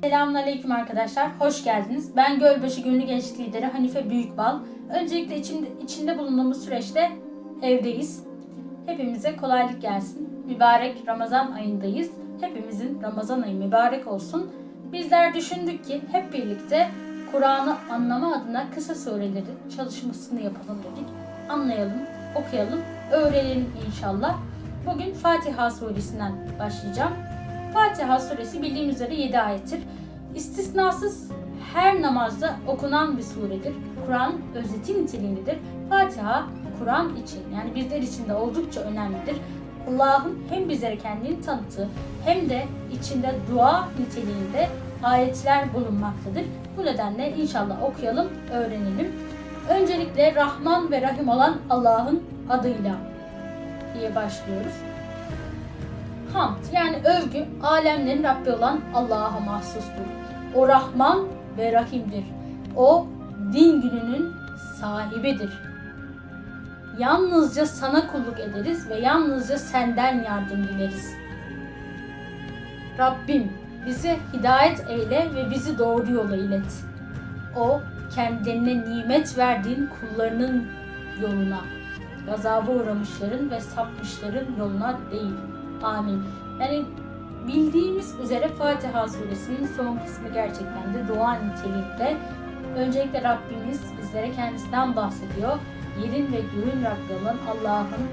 Selamünaleyküm arkadaşlar. Hoş geldiniz. Ben Gölbaşı Gönlü Gençlik Lideri Hanife Büyükbal. Öncelikle içinde, içinde bulunduğumuz süreçte evdeyiz. Hepimize kolaylık gelsin. Mübarek Ramazan ayındayız. Hepimizin Ramazan ayı mübarek olsun. Bizler düşündük ki hep birlikte Kur'an'ı anlama adına kısa surelerin çalışmasını yapalım dedik. Anlayalım, okuyalım, öğrenelim inşallah. Bugün Fatiha suresinden başlayacağım. Fatiha suresi bildiğim üzere 7 ayettir. İstisnasız her namazda okunan bir suredir. Kur'an özeti niteliğindedir. Fatiha Kur'an için yani bizler için de oldukça önemlidir. Allah'ın hem bizlere kendini tanıttığı hem de içinde dua niteliğinde ayetler bulunmaktadır. Bu nedenle inşallah okuyalım, öğrenelim. Öncelikle Rahman ve Rahim olan Allah'ın adıyla diye başlıyoruz. Hamd yani övgü alemlerin Rabbi olan Allah'a mahsustur. O Rahman ve Rahim'dir. O din gününün sahibidir. Yalnızca sana kulluk ederiz ve yalnızca senden yardım dileriz. Rabbim bize hidayet eyle ve bizi doğru yola ilet. O kendilerine nimet verdiğin kullarının yoluna, gazaba uğramışların ve sapmışların yoluna değil. Amin. Yani bildiğimiz üzere Fatiha suresinin son kısmı gerçekten de dua niteliğinde. Öncelikle Rabbimiz bizlere kendisinden bahsediyor. Yerin ve göğün Rabbi olan Allah'ın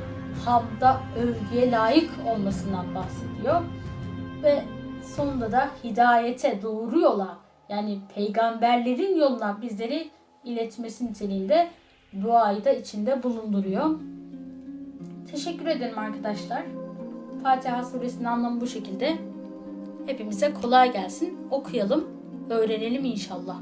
hamda, övgüye layık olmasından bahsediyor. Ve sonunda da hidayete, doğru yola yani peygamberlerin yoluna bizleri iletmesi niteliğinde duayı da içinde bulunduruyor. Teşekkür ederim arkadaşlar. Fatiha suresinin anlamı bu şekilde. Hepimize kolay gelsin. Okuyalım, öğrenelim inşallah.